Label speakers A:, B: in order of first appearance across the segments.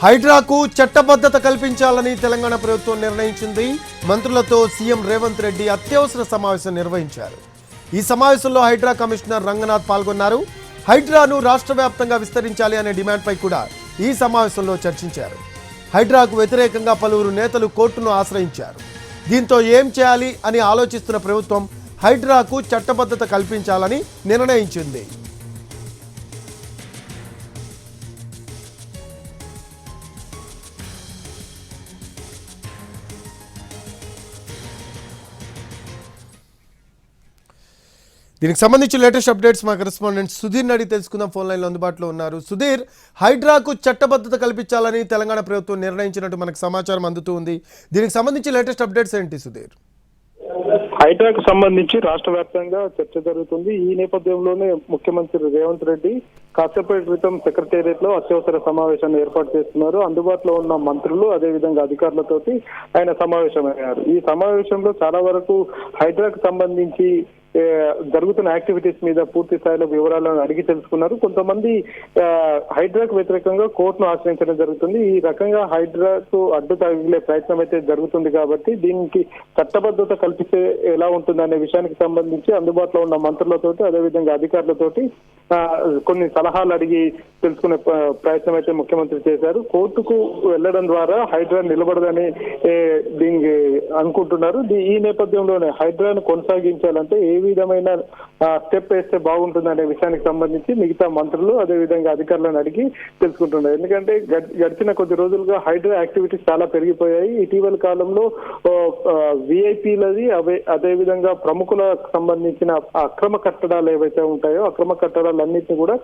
A: హైడ్రాకు చట్టబద్ధత కల్పించాలని తెలంగాణ ప్రభుత్వం నిర్ణయించింది. మంత్రులతో సీఎం రేవంత్ రెడ్డి అత్యవసర సమావేశం నిర్వహించారు. ఈ సమావేశంలో హైడ్రా కమిషనర్ రంగనాథ్ పాల్గొన్నారు. హైడ్రాను రాష్ట్ర వ్యాప్తంగా విస్తరించాలి అనే డిమాండ్పై కూడా ఈ సమావేశంలో చర్చించారు. హైడ్రాకు వ్యతిరేకంగా పలువురు నేతలు కోర్టును ఆశ్రయించారు. దీంతో ఏం చేయాలి అని ఆలోచిస్తున్న ప్రభుత్వం హైడ్రాకు చట్టబద్ధత కల్పించాలని నిర్ణయించింది. దీనికి సంబంధించి లేటెస్ట్ అప్డేట్స్ మా కరెస్పాండెంట్ సుధీర్ అడిగి తెలుసుకుందాం. ఫోన్ లైన్లో అందుబాటులో ఉన్నారు. సుధీర్ హైడ్రాకు చట్టబద్ధత కల్పించాలని తెలంగాణ ప్రభుత్వం నిర్ణయించినట్టు మనకు సమాచారం అందుతూ ఉంది. దీనికి సంబంధించి లేటెస్ట్ అప్డేట్స్ ఏంటి సుధీర్?
B: హైడ్రాకు సంబంధించి రాష్ట్ర వ్యాప్తంగా చర్చ జరుగుతుంది. ఈ నేపథ్యంలోనే ముఖ్యమంత్రి రేవంత్ రెడ్డి కాసేపటి క్రితం సెక్రటేరియట్లో అత్యవసర సమావేశాన్ని ఏర్పాటు చేస్తున్నారు. అందుబాటులో ఉన్న మంత్రులు అదేవిధంగా అధికారులతోటి ఆయన సమావేశమయ్యారు. ఈ సమావేశంలో చాలా వరకు హైడ్రాకు సంబంధించి జరుగుతున్న యాక్టివిటీస్ మీద పూర్తి స్థాయిలో వివరాలను అడిగి తెలుసుకున్నారు. కొంతమంది ఆ, హైడ్రాకు వ్యతిరేకంగా కోర్టును ఆశ్రయించడం జరుగుతుంది. ఈ రకంగా హైడ్రాకు అడ్డు తగిలే ప్రయత్నం అయితే జరుగుతుంది కాబట్టి దీనికి చట్టబద్ధత కల్పిస్తే ఎలా ఉంటుంది అనే విషయానికి సంబంధించి అందుబాటులో ఉన్న మంత్రులతోటి అదేవిధంగా అధికారులతోటి ఆ, కొన్ని సలహాలు అడిగి తెలుసుకునే ప్రయత్నం అయితే ముఖ్యమంత్రి చేశారు. కోర్టుకు వెళ్ళడం ద్వారా హైడ్రా నిలబడదని దీనికి అనుకుంటున్నారు. ఈ నేపథ్యంలోనే హైడ్రాను కొనసాగించాలంటే ఏ విధమైన స్టెప్ వేస్తే బాగుంటుంది అనే విషయానికి సంబంధించి మిగతా మంత్రులు అదేవిధంగా అధికారులను అడిగి తెలుసుకుంటున్నారు. ఎందుకంటే గడిచిన కొద్ది రోజులుగా హైడ్రా యాక్టివిటీస్ చాలా పెరిగిపోయాయి. ఇటీవల కాలంలో విఐపీలది అవే అదేవిధంగా ప్రముఖులకు సంబంధించిన అక్రమ కట్టడాలు ఏవైతే ఉంటాయో అక్రమ కట్టడాలన్నింటినీ కూడా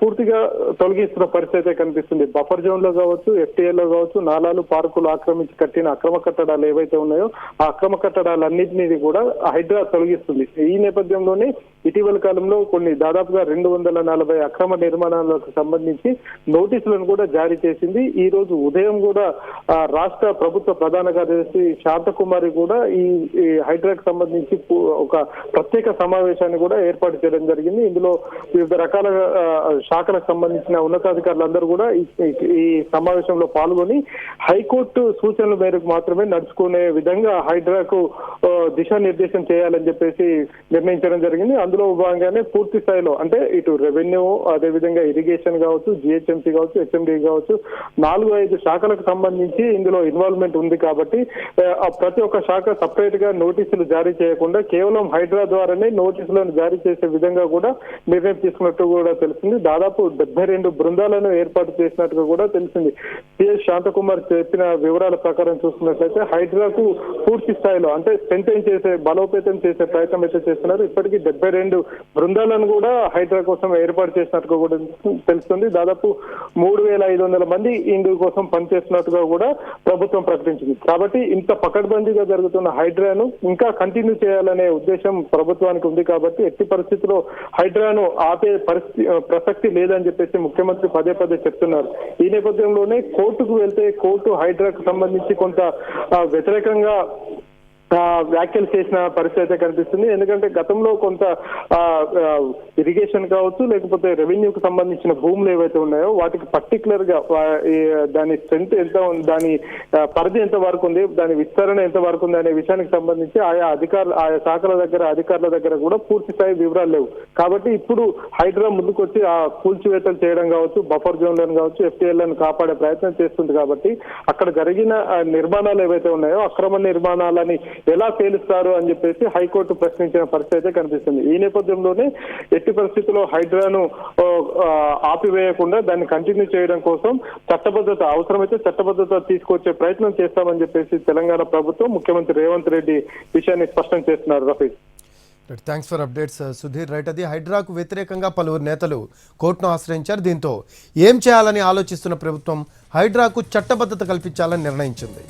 B: పూర్తిగా తొలగిస్తున్న పరిస్థితి అయితే కనిపిస్తుంది. బఫర్ జోన్లో కావచ్చు ఎఫ్టీఏలో లో కావచ్చు నాలాలు పార్కులు ఆక్రమించి కట్టిన అక్రమ కట్టడాలు ఏవైతే ఉన్నాయో ఆ అక్రమ కట్టడాలన్నింటినీ కూడా హైడ్రా తొలగిస్తుంది. ఈ నేపథ్యంలోనే ఇటీవల కాలంలో కొన్ని దాదాపుగా రెండు వందల నలభై అక్రమ నిర్మాణాలకు సంబంధించి నోటీసులను కూడా జారీ చేసింది. ఈ రోజు ఉదయం కూడా ఆ, రాష్ట్ర ప్రభుత్వ ప్రధాన కార్యదర్శి శాంతకుమారి కూడా ఈ ఈ హైడ్రాకు సంబంధించి ఒక ప్రత్యేక సమావేశాన్ని కూడా ఏర్పాటు చేయడం జరిగింది. ఇందులో వివిధ రకాల శాఖలకు సంబంధించిన ఉన్నతాధికారులందరూ కూడా ఈ- సమావేశంలో పాల్గొని హైకోర్టు సూచనల మేరకు మాత్రమే నడుచుకునే విధంగా హైడ్రాకు దిశానిర్దేశం చేయాలని చెప్పేసి నిర్ణయించడం జరిగింది. అందులో భాగంగానే పూర్తి స్థాయిలో అంటే ఇటు రెవెన్యూ అదేవిధంగా ఇరిగేషన్ కావచ్చు జిహెచ్ఎంసీ కావచ్చు హెచ్ఎండి కావచ్చు నాలుగు ఐదు శాఖలకు సంబంధించి ఇందులో ఇన్వాల్వ్మెంట్ ఉంది కాబట్టి ఆ, ప్రతి ఒక్క శాఖ సపరేట్గా నోటీసులు జారీ చేయకుండా కేవలం హైడ్రా ద్వారానే నోటీసులను జారీ చేసే విధంగా కూడా నిర్ణయం తీసుకున్నట్టు కూడా తెలిసింది. దాదాపు డెబ్బై రెండు బృందాలను ఏర్పాటు చేసినట్టుగా కూడా తెలిసింది. సిఎస్ శాంతకుమార్ చెప్పిన వివరాల ప్రకారం చూసుకున్నట్లయితే హైడ్రాకు పూర్తి స్థాయిలో అంటే స్ట్రెంథెన్ చేసే బలోపేతం చేసే ప్రయత్నం అయితే చేస్తున్నారు. ఇప్పటికీ డెబ్బై రెండు బృందాలను కూడా హైడ్రా కోసం ఏర్పాటు చేసినట్టుగా కూడా తెలుస్తుంది. దాదాపు మూడు వేల ఐదు వందల మంది ఇందు కోసం పనిచేస్తున్నట్టుగా కూడా ప్రభుత్వం ప్రకటించింది. కాబట్టి ఇంత పకడ్బందీగా జరుగుతున్న హైడ్రాను ఇంకా కంటిన్యూ చేయాలనే ఉద్దేశం ప్రభుత్వానికి ఉంది కాబట్టి ఎట్టి పరిస్థితిలో హైడ్రాను ఆపే పరిస్థితి ప్రసక్తి లేదని చెప్పేసి ముఖ్యమంత్రి పదే పదే చెప్తున్నారు. ఈ నేపథ్యంలోనే కోర్టుకు వెళ్తే కోర్టు హైడ్రాకు సంబంధించి కొంత వ్యతిరేకంగా వ్యాఖ్యలు చేసిన పరిస్థితి అయితే కనిపిస్తుంది. ఎందుకంటే గతంలో కొంత ఇరిగేషన్ కావచ్చు లేకపోతే రెవెన్యూకి సంబంధించిన భూములు ఏవైతే ఉన్నాయో వాటికి పర్టికులర్గా దాని స్ట్రెంత్ ఎంత ఉంది దాని పరిధి ఎంత వరకు ఉంది దాని విస్తరణ ఎంత వరకు ఉంది అనే విషయానికి సంబంధించి ఆయా అధికారులు ఆయా శాఖల దగ్గర అధికారుల దగ్గర కూడా పూర్తి స్థాయి వివరాలు లేవు. కాబట్టి ఇప్పుడు హైడ్రా ముందుకొచ్చి ఆ కూల్చివేతలు చేయడం కావచ్చు బఫర్ జోన్లను కావచ్చు ఎఫ్టీఎల్లను కాపాడే ప్రయత్నం చేస్తుంది కాబట్టి అక్కడ జరిగిన నిర్మాణాలు ఏవైతే ఉన్నాయో అక్రమ నిర్మాణాలని ఎలా పేలుస్తారు అని చెప్పేసి హైకోర్టు ప్రశ్నించిన పరిస్థితి అయితే కనిపిస్తుంది. ఈ నేపథ్యంలోనే ఎట్టి పరిస్థితుల్లో హైడ్రాను ఆపివేయకుండా దాన్ని కంటిన్యూ చేయడం కోసం చట్టబద్ధత అవసరమైతే చట్టబద్ధత తీసుకొచ్చే ప్రయత్నం చేస్తామని చెప్పేసి తెలంగాణ ప్రభుత్వం ముఖ్యమంత్రి రేవంత్ రెడ్డి విషయాన్ని స్పష్టం చేస్తున్నారు Rafiq.
A: Thanks for updates Sudheer. Right అది హైడ్రాకు వ్యతిరేకంగా పలువురు నేతలు కోర్టును ఆశ్రయించారు. దీంతో ఏం చేయాలని ఆలోచిస్తున్న ప్రభుత్వం హైడ్రాకు చట్టబద్ధత కల్పించాలని నిర్ణయించింది.